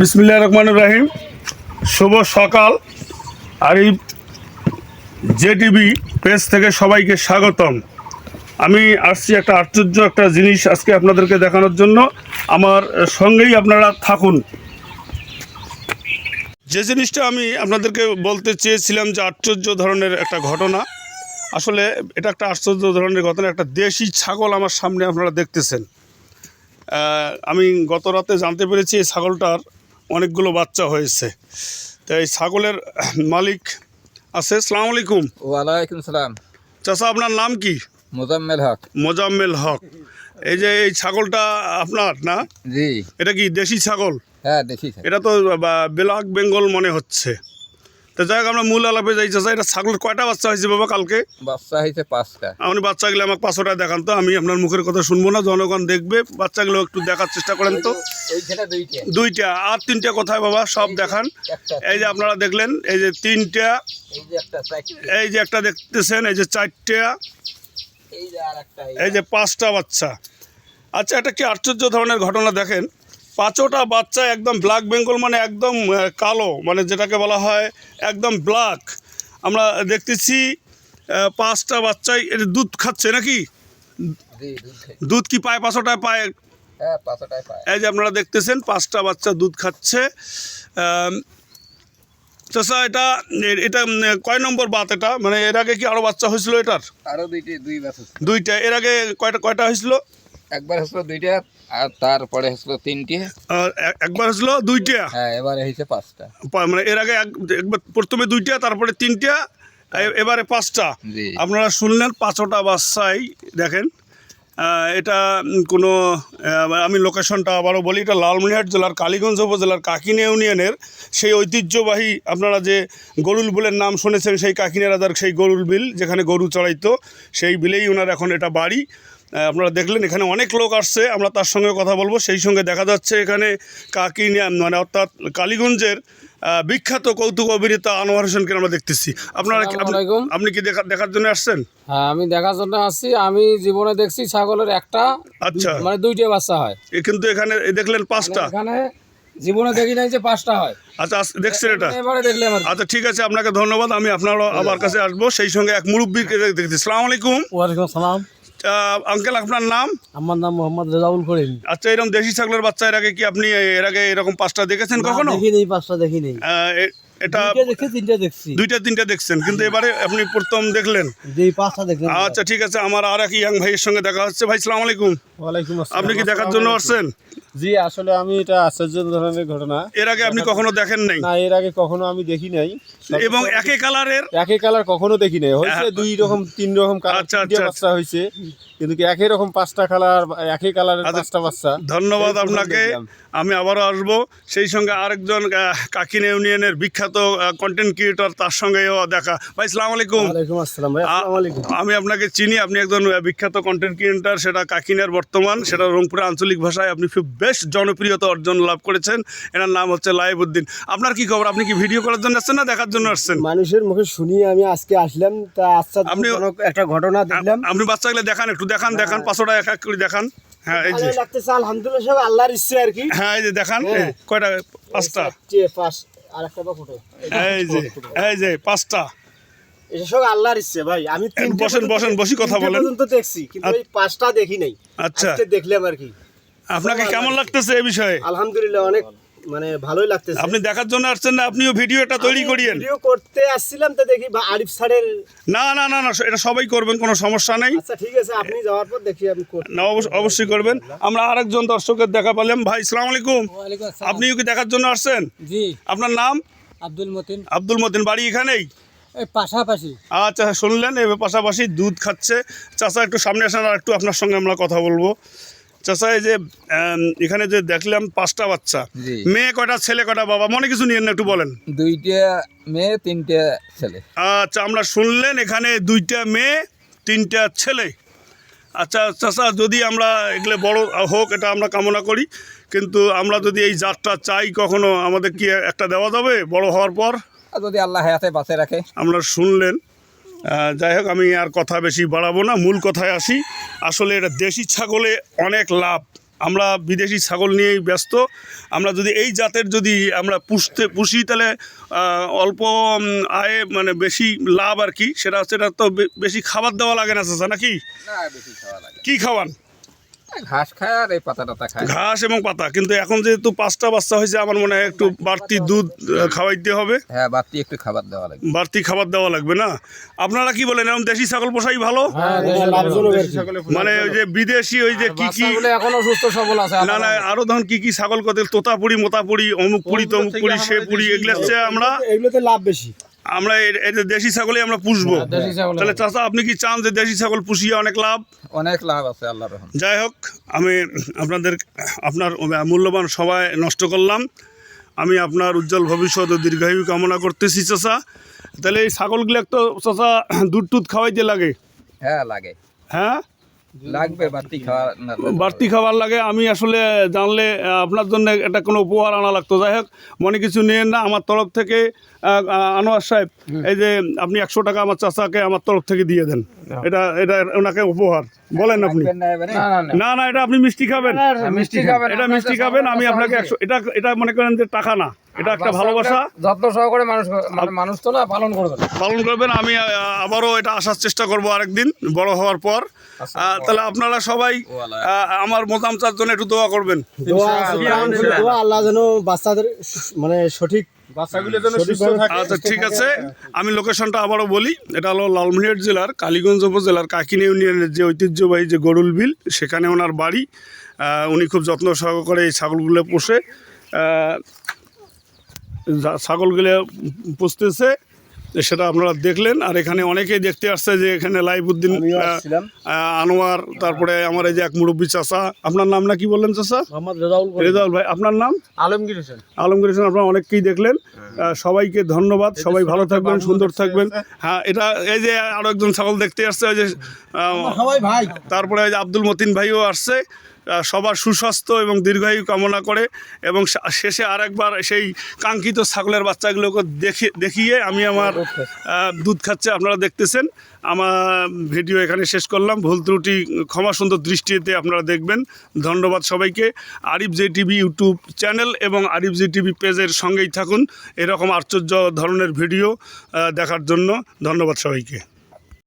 বিসমিল্লাহ রহমান রাহিম। শুভ সকাল। আর এই জে টিভি পেজ থেকে সবাইকে স্বাগতম। আমি আসছি একটা আশ্চর্য একটা জিনিস আজকে আপনাদেরকে দেখানোর জন্য। আমার সঙ্গেই আপনারা থাকুন। যে জিনিসটা আমি আপনাদেরকে বলতে চেয়েছিলাম যে আশ্চর্য ধরনের একটা ঘটনা। আসলে এটা একটা আশ্চর্য ধরনের ঘটনা। একটা দেশি ছাগল আমার সামনে আপনারা দেখতেছেন। আমি গত রাতে জানতে পেরেছি এই ছাগলটার অনেকগুলো বাচ্চা হয়েছে। তো এই ছাগলের মালিক আছে সালাম আলাইকুম। ওয়ালাইকুম সালাম। চাষা আপনার নাম কি? মোজাম্মেল হক। মোজাম্মেল হক। এই যে এই ছাগলটা আপনার না? জি। এটা কি দেশি ছাগল? হ্যাঁ দেশি। এটা তো ব্ল্যাক বেঙ্গল মনে হচ্ছে। তো যাই হোক আমরা মূল আলাপে এটা ছাগলের কয়টা বাচ্চা হয়েছে বাবা কালকে? বাচ্চা হয়েছে পাঁচটা। আপনি বাচ্চাগুলো আমাকে পাঁচশোটা দেখান তো আমি আপনার মুখের কথা শুনব না জনগণ দেখবে বাচ্চাগুলো একটু দেখার চেষ্টা করেন তো। দুইটা। আর তিনটা কোথায় বাবা? সব দেখান। এই যে আপনারা দেখলেন এই যে তিনটা এই যে একটা দেখতেছেন এই যে চারটা এই যে এই যে পাঁচটা বাচ্চা। আচ্ছা এটা কি আশ্চর্য ধরনের ঘটনা দেখেন? পাঁচটা বাচ্চা একদম ব্ল্যাক বেঙ্গল মানে একদম কালো মানে যেটাকে বলা হয় একদম ব্ল্যাক আমরা দেখতেছি পাঁচটা বাচ্চাই এটা দুধ খাচ্ছে নাকি? দুধ কি পায় হ্যাঁ পাঁচটায় পায়। এই যে আপনারা দেখতেছেন পাঁচটা বাচ্চা দুধ খাচ্ছে। আম, এটা এটা কয় নম্বর বাত এটা? মানে এর আগে কি আরও বাচ্চা হয়েছিল এটার? দুই দুইটা এর আগে কয়টা কয়টা হয়েছিল? একবার হয়েছিল দুইটা আর তারপরে হয়েছিল তিনটে। আর এ- একবার হয়েছিল দুইটা। হ্যাঁ এবারে হয়েছে পাঁচটা। পা- মানে এর আগে এক- একবার প্রথমে দুইটা তারপরে তিনটা এ- এবারে পাঁচটা। জি। আপনারা শুনলেন পাঁচটা বাচ্চাই দেখেন। আহ, এটা উম, কোনো আহ, আমি লোকেশনটা আবারও বলি এটা লালমনিহাট জেলার কালীগঞ্জ উপজেলার কাকিনা ইউনিয়নের সেই ঐতিহ্যবাহী আপনারা যে গরুল বিলের নাম শুনেছেন সেই কাকিনা রাজার সেই গরুল বিল যেখানে গরু চড়াইতো সেই বিলেই ওনার এখন এটা বাড়ি। আপনারা দেখলেন এখানে অনেক লোক আসছে আমরা তার সঙ্গে কথা বলব। সেই সঙ্গে দেখা যাচ্ছে এখানে কাকিনা মানে অর্থাৎ কালীগঞ্জের বিখ্যাত কৌতুক অভিনেতা আনোয়ার হোসেনকে আমরা দেখতেছি। আপনারা কি- আপনি- কি দেখা দেখার জন্য আসছেন? হ্যাঁ আমি দেখার জন্য আসছি। আমি জীবনে দেখছি ছাগলের একটা আচ্ছা। মানে দুইটা বাচ্চা হয়। এ কিন্তু এখানে দেখলেন পাঁচটা? এখানে জীবনে দেখি নাই যে পাঁচটা হয়। আচ্ছা দেখছেন এটা? এবারে দেখলাম আর আচ্ছা ঠিক আছে আপনাকে ধন্যবাদ। আমি আপনারও আমার কাছে আসব। সেই সঙ্গে এক মুরব্বীকে দেখতে সালাম আলাইকুম। ওয়ালাইকুম সালাম আঙ্কেল আপনার নাম? আমার নাম মোহাম্মদ রেজাউল করিম। আচ্ছা এরকম দেশি ছাগলের বাচ্চা এর আগে কি আপনি এর আগে এরকম পাঁচটা দেখেছেন কখনো? দেখি নেই পাঁচটা দেখি নেই। এটা দুইটা তিনটা দেখছি। দুইটা তিনটা দেখছেন কিন্তু এবারে আপনি প্রথম দেখলেন। আচ্ছা ঠিক আছে আমার আর এক ইয়াং ভাইয়ের সঙ্গে দেখা হচ্ছে। ভাই সালাম আলাইকুম। আপনি কি দেখার জন্য আসছেন? জি আসলে আমি এটা আশ্চর্য ধরনের ঘটনা। এর আগে আপনি কখনো দেখেন নাই? না এর আগে কখনো আমি দেখি নাই। এবং একই কালারের? একই কালার কখনো দেখি নাই। হয়েছে হ্যাঁ। দুই রকম তিন রকম কালার আচ্ছা, আচ্ছা, বাচ্চা হয়েছে। কিন্তু কি একই রকম পাঁচটা কালার একই কালারের আচ্ছা, পাঁচটা বাচ্চা। ধন্যবাদ আপনাকে। আমি আবারও আসব। সেই সঙ্গে আরেকজন কাকিনা ইউনিয়নের বিখ্যাত কন্টেন্ট ক্রিয়েটর তার সঙ্গেও দেখা। ভাই সালাম আলাইকুম। আসসালাম ভাই আ- আসসালামু আলাইকুম। আমি আপনাকে চিনি। আপনি একজন বিখ্যাত কন্টেন্ট ক্রিয়েটর সেটা কাকিনার বর্তমান সেটা রংপুরের আঞ্চলিক ভাষায় আপনি খুব বেশ জনপ্রিয়তা অর্জন লাভ করেছেন। এনার নাম হচ্ছে লাইবউদ্দিন আপনার কি খবর? আপনি কি ভিডিও করার জন্য আসছেন না দেখার জন্য আসছেন? মানুষের মুখে শুনিয়ে আমি আজকে আসলাম তা আচ্ছা আপনি- একটা ঘটনা দেখলাম। আপনি বাচ্চা বাচ্চাগুলো দেখান একটু দেখান দেখান পাঁচশোটা এক এক করে দেখান। হ্যাঁ এই যে। লাগতেছে আলহামদুলিল্লাহ সব আল্লাহর ইচ্ছে আর কি। হ্যাঁ এই যে দেখান হ্যাঁ। কয়টা? পাঁচটা। এই যে এই যে পাঁচটা। এটা সব আল্লাহর ইচ্ছে ভাই। আমি বসেন, বসেন, বসি কথা বলেন। পর্যন্ত দেখছি কিন্তু এই পাঁচটা দেখি নাই। আচ্ছা। দেখলাম আর কি। আপনাকে কেমন লাগতেছে এই বিষয়ে? আলহামদুলিল্লাহ অনেক মানে ভালোই লাগতেছে। আপনি দেখার জন্য আসছেন না আপনিও ভিডিওটা তৈরি আমি করিয়েন। ভিডিও করতে আসছিলাম তো দেখি বা আরিফ স্যারের না না না না এটা সবাই করবেন কোনো সমস্যা নেই। আচ্ছা ঠিক আছে আপনি যাওয়ার পর দেখি আমি করতে না অবশ্য- অবশ্যই করবেন। আমরা আরেকজন দর্শকের দেখা পেলাম। ভাই সালাম আলাইকুম। ওয়ালাইকুম আসসালাম। আপনিও কি দেখার জন্য আসছেন? জি। আপনার নাম? আব্দুল মতিন। আব্দুল মতিন বাড়ি এখানেই? এই পাশাপাশি। আচ্ছা শুনলেন এবার পাশাপাশি দুধ খাচ্ছে। চাচা একটু সামনে আসেন আর একটু আপনার সঙ্গে আমরা কথা বলব। চাচা এই যে এখানে যে দেখলাম পাঁচটা বাচ্চা মেয়ে কটা ছেলে কটা বাবা? মনে কিছু নিয়েন না একটু বলেন। দুইটা মেয়ে তিনটে ছেলে। আচ্ছা আমরা শুনলেন এখানে দুইটা মেয়ে তিনটা ছেলে। আচ্ছা চাচা যদি আমরা এগুলো বড় হোক এটা আমরা কামনা করি। কিন্তু আমরা যদি এই জাতটা চাই কখনো আমাদের কি একটা দেওয়া যাবে বড় হওয়ার পর? যদি আল্লাহ হায়াতে বাঁচে রাখে? আমরা শুনলেন। যাই হোক আমি আর কথা বেশি বাড়াবো না মূল কথায় আসি। আসলে এটা দেশি ছাগলে অনেক লাভ। আমরা বিদেশি ছাগল নিয়েই ব্যস্ত। আমরা যদি এই জাতের যদি আমরা পুষতে পুষি তাহলে অল্প আয়ে মানে বেশি লাভ আর কি। সেটা সেটা এটা তো বেশি খাবার দেওয়া লাগে না চাচা নাকি? কি খাওয়ান? ঘাস খায় আর এই পাতা টাতা খায়। ঘাস এবং পাতা কিন্তু এখন যেহেতু পাঁচটা বাচ্চা হয়েছে আমার মনে হয় একটু বাড়তি দুধ খাওয়াইতে হবে। হ্যাঁ বাড়তি একটু খাবার দেওয়া লাগে বাড়তি খাবার দেওয়া লাগবে না? আপনারা কি বলেন এরকম দেশি ছাগল পোষাই ভালো? হ্যাঁ মানে ওই যে বিদেশি ওই যে কি কি এখনও সুস্থ সবল আছে না না আরও ধরুন কি কি ছাগল কত তোতাপুরি মোতাপুরি অমুক পুরি তমুক পুরি সে পুরি এগুলো আমরা এগুলোতে লাভ বেশি। আমরা এ- এই যে দেশি ছাগলই আমরা পুষবো। হ্যাঁ, তাহলে চাচা আপনি কি চান যে দেশি ছাগল পুষিয়ে অনেক লাভ? অনেক লাভ আছে আল্লাহ যাই হোক আমি আপনাদের আপনার মূল্যবান সবাই নষ্ট করলাম। আমি আপনার উজ্জ্বল ভবিষ্যৎ ও দীর্ঘায়ু কামনা করতেছি চাচা। তাহলে এই ছাগলগুলো তো চাচা দুধ টুধ খাওয়াইতে লাগে? হ্যাঁ লাগে। হ্যাঁ? লাগবে বাড়তি বাড়তি খাবার লাগে আমি আসলে জানলে আপনার জন্য এটা কোনো উপহার আনা লাগতো। যাই হোক মনে কিছু নিয়েন না আমার তরফ থেকে আনোয়ার সাহেব এই যে আপনি একশো টাকা আমার চাচাকে আমার তরফ থেকে দিয়ে দেন। এটা এটা ওনাকে উপহার। বলেন আপনি। না না না না। না না এটা আপনি মিষ্টি খাবেন। মিষ্টি খাবেন। এটা মিষ্টি খাবেন আমি আপনাকে একশো এটা এটা মনে করেন যে টাকা না। এটা একটা ভালোবাসা। যত্ন সহকারে মানুষ মানে মানুষ তো না পালন করবেন। পালন করবেন আমি আবারও এটা আসার চেষ্টা করব আরেকদিন বড় হওয়ার পর। তাহলে আপনারা সবাই আমার মোতামচার জন্য একটু দোয়া করবেন। আল্লাহ যেন বাচ্চাদের মানে সঠিক আচ্ছা ঠিক আছে। আমি লোকেশনটা আবারও বলি এটা হলো লালমনিরহাট জেলার কালীগঞ্জ উপজেলার কাকিনি ইউনিয়নের যে ঐতিহ্যবাহী যে গরুল বিল সেখানে ওনার বাড়ি। উনি খুব যত্ন সহকারে এই ছাগলগুলো পোষে। ছাগলগুলো পুষতেছে সেটা আপনারা দেখলেন। আর এখানে অনেকেই দেখতে আসছে যে এখানে। আহ, আনোয়ার তারপরে আমার এই যে এক মুরব্বী চাষা আপনার নাম না কি বললেন চাচা? মোহাম্মদ রেজাউল রেজাউল ভাই আপনার নাম? আলমগীর হোসেন। আলমগীর হোসেন আপনারা অনেককেই দেখলেন। সবাইকে ধন্যবাদ সবাই ভালো থাকবেন সুন্দর থাকবেন। হ্যাঁ এটা এই যে আরও একজন ছাগল দেখতে আসছে ওই যে ভাই। তারপরে ওই যে আব্দুল মতিন ভাইও আসছে। সবার সুস্বাস্থ্য এবং দীর্ঘায়ু কামনা করে এবং শেষে আরেকবার সেই কাঙ্ক্ষিত ছাগলের বাচ্চাগুলোকে দেখে দেখিয়ে আমি আমার দুধ খাচ্ছে, আপনারা দেখতেছেন। আমার ভিডিও এখানে শেষ করলাম। ভুল ত্রুটি, ক্ষমা সুন্দর দৃষ্টিতে আপনারা দেখবেন। ধন্যবাদ সবাইকে। Arif J TV YouTube channel এবং আরিফ জে টিভি পেজের সঙ্গেই থাকুন। এরকম আশ্চর্য ধরনের ভিডিও দেখার জন্য ধন্যবাদ সবাইকে।